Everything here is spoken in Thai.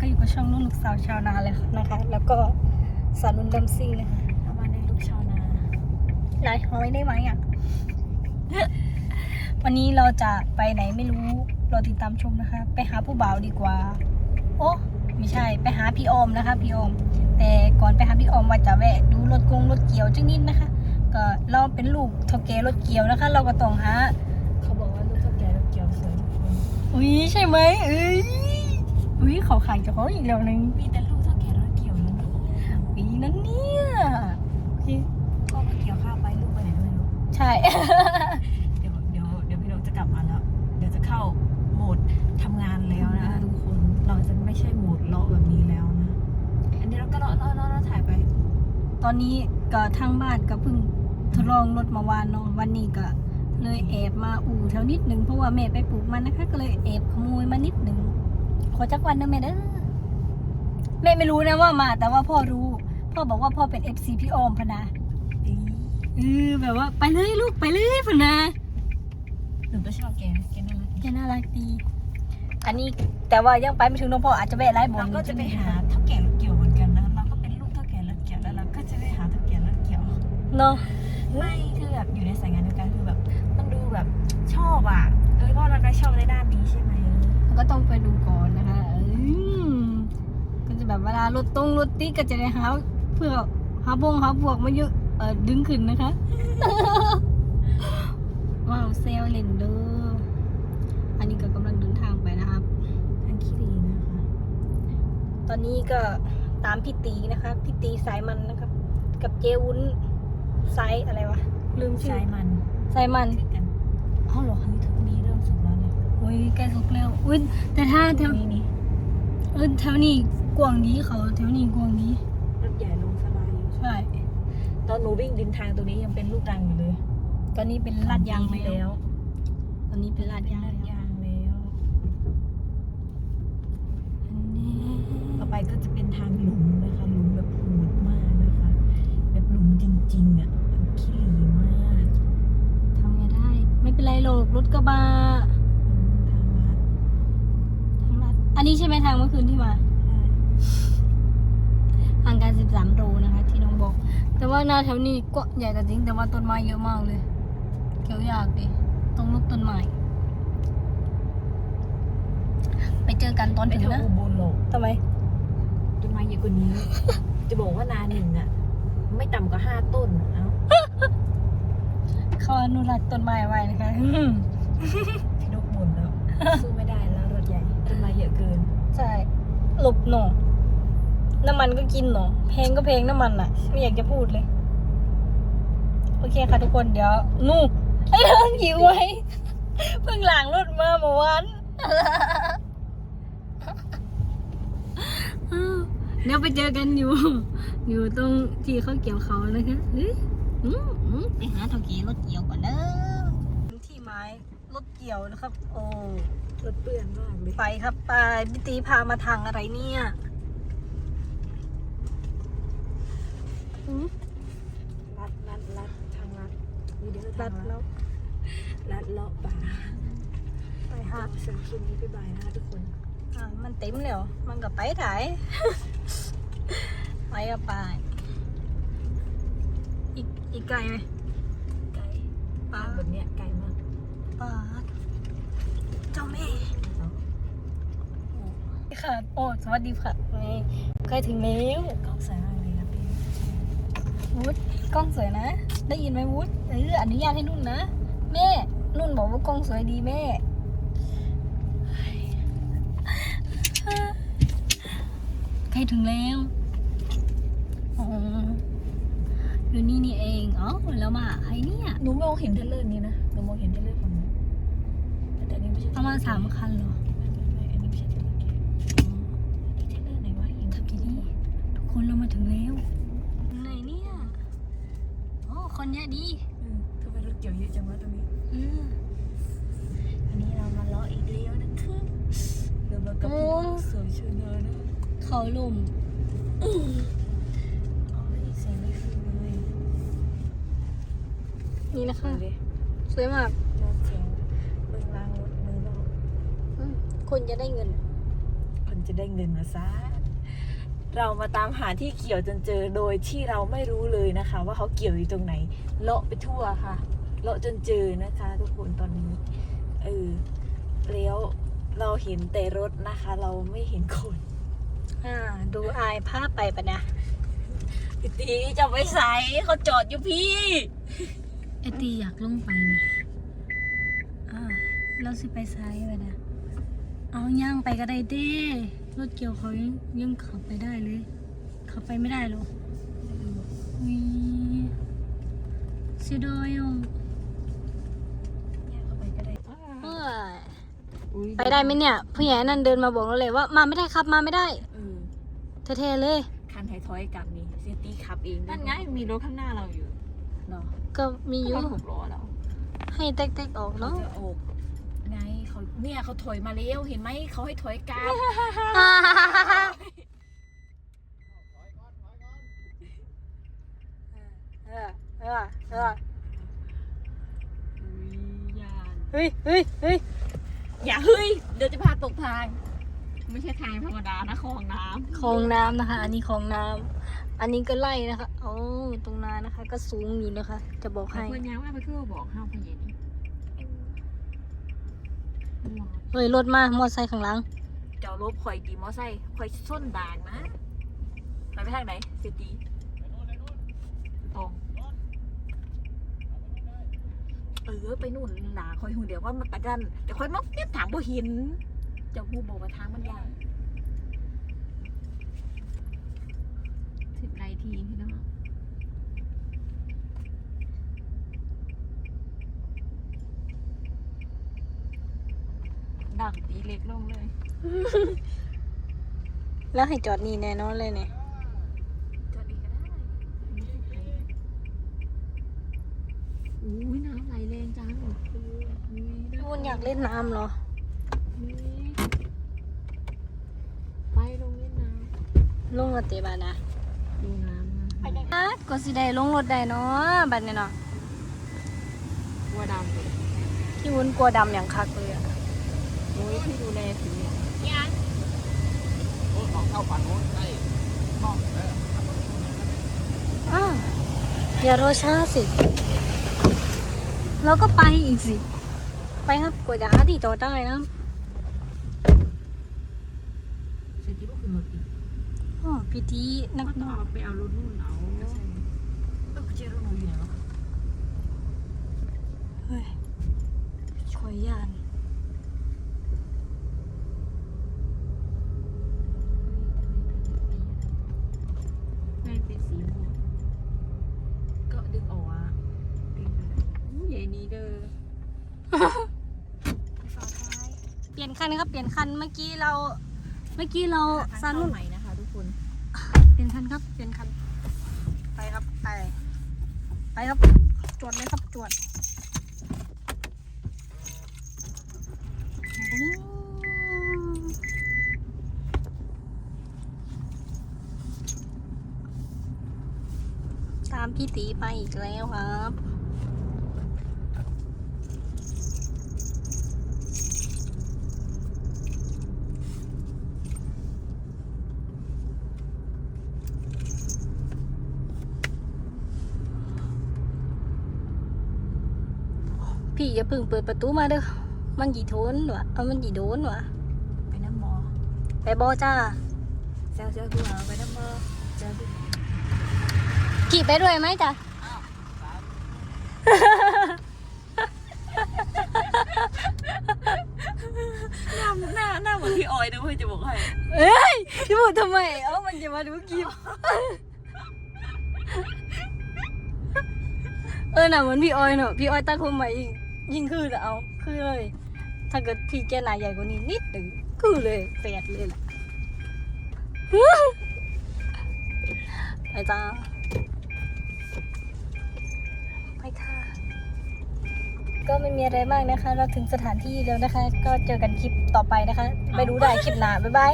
ก็อยู่กับช่องนุ่นลูกสาวชาวนาเลยนะคะ แล้วก็สาวนุ่นดำซิ่งนะคะเอามาในลูกชาวนาไลฟ์หอยได้ไหมอะ วันนี้เราจะไปไหนไม่รู้รอติดตามชมนะคะ ไปหาผู้บ่าวดีกว่า โอ้ไม่ใช่ไปหาพี่ออมนะคะพี่ออมแต่ก่อนไปหาพี่ออมว่าจะแวะดูรถกงรถเกี่ยวจังนิดนะคะ ก็เราเป็นลูกเท่าแกรถเกี่ยวนะคะ เราก็ต้องหาเขาบอกว่าลูกเท่าแก่รถเกี่ยวสวยทุกคนอุ้ยใช่ไหมเอ้ย อุ้ยเขาขายเจะเขาอีกแล้วนึงมีแต่ลูกเท่าแก่รถเกี่ยวนะปีนั้นเนี่ยโอเคพ่อก็เกี่ยวข้าวไปลูกไปไหนก็ไม่รู้ใช่ เดี๋ยวเดี๋ยวเดี๋ยวพี่นกจะกลับมาแล้ว เดี๋ยวจะเข้าโหมดทำงานแล้วนะทุกคนเราจะไม่ใช่โหมดเลาะแบบนี้แล้วนะอันนี้เราก็เลาะเลาะเลาะเลาะถ่ายไป ตอนนี้ก็ทางบ้านก็เพิ่งทดลองรถมาวานเนาะวันนี้ก็เลยแอบมาอู่แถวนิดหนึ่งเพราะว่าแม่ไปปลูกมันนะคะ ก็เลยแอบขโมยมานิดหนึ่ง ขอจักวันนะแม่เด้อแม่ไม่รู้นะว่ามา แต่ว่าพ่อรู้ พ่อบอกว่าพ่อเป็น FC พี่ออมพะนะเออแบบว่าไปเลยลูกไปเลยพะนะหนูก็ชอบแกแกน่ารักแกน่ารักดี อันนี้แต่ว่ายังไปไม่ถึงเน้องพ่ออาจจะแวะไล่บนเราก็จะไปหาเท่าแก่รถเกี่ยวเหมือนกันนะเราก็เป็นลูกเท่าแก่รถเกี่ยวแล้วเราก็จะไปหาเท่าแก่รถเกี่ยวเนาะไม่คือแบบอยู่ในสายงานเดียวกันคือแบบ มันดูแบบชอบอะเอ้ยพ่อเราได้ชอบในด้านนี้ใช่ไหม ก็ต้องไปดูก่อนนะคะอืมก็จะแบบเวลารถตรงรถติดก็จะได้หาเพื่อหาบงหาบวกมาเยอะเออดึงขึ้นนะคะ ว้าวเซลเลนเดอร์อันนี้ก็กำลังเดินทางไปนะครับทางคิรีนะคะ ตอนนี้ก็ตามพี่ตีนะคะพี่ตีสายมันนะครับ กับเจวุ้นสายอะไรวะลืมชื่อใช้มันสายมันคือกันอ้าวเหรอเฮ้ยทุกนี้เริ่มสุกแล้วเนี่ย อุ้ยใกล้สุกแล้วอุ้ยแต่ถ้าแถวนี่นี่เออแถวนี้กว้างดีเขาแถวนี้กว้างดีรถใหญ่ลงสบายอยู่ใช่ ตอนหนูวิ่งดินทางตรงนี้ยังเป็นลูกรังอยู่เลย ตอนนี้เป็นลาดยางปีที่แล้แล้ววตอนนี้เป็นลาดเป็นยางลาดยางแล้วต่อไปก็จะเป็นทางหลุมนะคะหลุมแบบโหดมากนะคะ แบบหลุมจริงๆอะแบบขี้หลีมากทำไงได้ ไม่เป็นไรหรอกรถกระบะ อืมทางลัดทางลาดอันนี้ใช่ไหม ทางเมื่อคืนที่มาใช่ทางการ13โลนะคะ ที่น้องบอก แต่ว่าหน้าแถวนี้ก็ใหญ่แต่จริง แต่ว่าต้นไม้เยอะมากเลยเกี่ยวยากดิต้องลุกต้นไม้ไปเจอกันตอนไม่ถึงเท่านะอุบลหรอกทำไมต้นไม้เยอะกว่านี้ จะบอกว่านาหนึ่งอะ ไม่ต่ำกว่าห้าต้นเอ้าเขาอนุรักษ์ต้นไม้ไว้นะคะพี่นกบ่นแล้ว ใช่ หลบหนอน้ำมันก็กินหนอแพงก็แพงน้ำมันอะ ไม่อยากจะพูดเลย โอเคค่ะทุกคนเดี๋ยว นู่ไอ้เรื่องหิวไว้ เพิ่งหลังรถมาเมื่อวานเดี๋ยวไปเจอกันอยู่ อยู่ตรงที่เขาเกี่ยวเขานะคะเฮ้ยอืมอืมไปหาเท่ากี้รถเกี่ยวก่อนเด้อ รถเกี่ยวนะครับ โอ้รถเปื้อนมากเลยไปครับไปพี่ตีพามาทางอะไรเนี่ยอืมลัดลัดลัดทางลัดนี่เดี๋ยวรัทาดงแล้ลัวดลัดเลาะป่าไปหาสำหรับคลิปนี้บ๊ายบายนะคะทุกคนอ่ามันเต็มแล้วมันก็ไปถ่ายไปก็ไปอีกอีกไกลไหมไกลป้าทางแบบเนี้ยไกลมากป้าเจ้าแม่ค่ะ โอ้สวัสดีค่ะไงใกล้ถึงแล้วกล้องสวยมากเลยนะพี่วุฒกล้องสวยนะ ได้ยินไหมวุฒเอออนุญาตให้นุ่นนะ แม่ นุ่นบอกว่ากล้องสวยดีแม่ใกล้ถึงแล้วอ๋ออยู่นี่นี่เอง อ๋อแล้วมาหาใครเนี่ยหนูมองเห็นเทเลอร์นี้นะหนูมองเห็นเทเลอร์ฝั่งนู้นแต่อันนี้ไม่ใช่ ประมาณสามคันเหรอไม่ไม่อันนี้ไม่ใช่เทเลอร์แกนี่เทเลอร์ไหนวะเห็นทับทีนี้ทุกคนเรามาถึงแล้วไหนเนี่ยโอ้คนเยอะดีอืมทำไมรถเกี่ยวเยอะจังวะตรงนี้อืมอันนี้เรามาล้ออีกเลี้ยวนะคะเรามากับโอ้พี่สวยชนานะเขาลุ่มโอ้ยเสียงไม่ฟูเลยนี่นะฟัคะงดิสวยมากรถเสียงเบิ่งล่างรถมือรอบอืม คนจะได้เงินคนมันจะได้เงินมาซะเรามาตามหาที่เกี่ยวจนเจอโดยที่เราไม่รู้เลยนะคะ ว่าเขาเกี่ยวอยู่ตรงไหน เลาะไปทั่วค่ะ เลาะจนเจอนะคะ ทุกคนตอนนี้เออแล้วเราเห็นแต่รถนะคะ เราไม่เห็นคนอ่าดูอายภาพไปปะนะพี่ตีจะไปใส่เขาจอดอยู่พี่ไอตีอยากลงไปนี่อ่าเราสิไปซ้ายไปนะ เอาย่างไปก็ได้เด้รถเกี่ยวเขายังยังขับไปได้เลย ขับไปไม่ได้หรออุ้ยเสียดายอะเอ้ยไปได้ไหมเนี่ยผู้ใหญ่นั่นเดินมาบอกเราเลยว่ามาไม่ได้ครับมาไม่ได้เออเท่ๆเลยคันไทยทอยกลับนี่เซนตี้ขับเองนั่นไงมีรถข้างหน้าเราอยู่เนาะก็มีอยู่รถหกล้อเราให้เต๊กๆออกเขาเนาะจะโอกไง เขาเนี่ยเขาถอยมาแล้วเห็นไหมเขาให้ถอยกลับเออเออเออยานเฮ้ยเฮ้ยเฮ้ยอย่าเฮ้ยเดี๋ยวจะพาตกทาง ไม่ใช่ทางธรรมดานะคลองน้คลองน้ำนะคะ อันนี้คลองน้ำอันนี้ก็ไล่นะคะโอ้ตรงนานนะคะ ก็สูงอยู่นะคะ จะบอกให้ เพื่อนยังว่าไปคือบอกห้าวพเย็น เฮ้ยรถมามอไซค์ข้างหลัง เจ้าลบข่อยตีมอไซค์ข่อยส้นด่างนะไปไปทางไหนเซตีตรงเออไปนู่นหลาข่อยหูเดี๋ยวว่ามันตะกันแต่ข่อยมักเนี่ยถามบ่เห็นเจ้าผู้บอกว่าทางมันยากถึงไรทีพี่น้อง ดังตีเล็กลงเลย แล้วให้จอดนี่แน่นอนเลยเนี่ยจอดอีกก็ได้อุ้ยน้ำไหลแรงจังอุ้ยวุนอยากเล่นน้ำเหรอไปลงเล่นน้ลงรถเตะบานะำดูน้ำนะอะก็สิได้ลงรถได้เนาะบัดเนี่ยเนาะวัวดำเลยที่วุ้นกลัวดำอย่างคักเลยอะ โอ้ยที่ดูแลถึงเนี่ยยังอ้าวอย่ารอช้าสิเราก็ไปอีกสิ ไปครับกว่าจะหาที่จอดได้นะเสร็จที่ก็คือรถอีกอ๋อพิธีนักก็นต้องอกเอาไปเอารถนู่นเอาเออเจอรถหนูอยู่ไหนวะเฮ้ยคอยยาน ไม่เป็นสีม่วงก็ดึงออกอะดึงใหญ่นี้เด้อ เปลี่ยน คันครับเปลี่ยนคันเมื่อกี้เราเมื่อกี้เราซันเข้าใหม่นะคะ ทุกคนเปลี่ยนคันครับเปลี่ยนคันไปครับไปไปครับจวดเลยครับจวดอืมตามพี่ตีไปอีกแล้วครับ พี่อย่าเพึ่งเปิดประตูมาเด้อ มันกี่โทนวะเอามันกี่โดนวะไปน้ำหมอไปบอจ้าเซลเซลกูเอาไปน้ำหมอเซลขี่ไปด้วยไหมจ้ะหน้าหน้าหน้าเหมือนพี่ออยนะเพื่อนจะบอกให้เอ้ยพี่พูดทำไม เอ้ามันจะมาดูคลิปเออน่ะเหมือนพี่ออยเนอะพี่ออยตัดผมใหม่ยิ่ง ยิ่งคือจะเอาคือเลย ถ้าเกิดพี่แกหนาใหญ่กว่านี้นิดหนึ่งคือเลยแปดเลยแหละไปจ้าไปค่ะ ก็ไม่มีอะไรมากนะคะ เราถึงสถานที่แล้วนะคะ ก็เจอกันคลิปต่อไปนะคะ ไม่รู้ได้คลิปหน้าบ๊ายบาย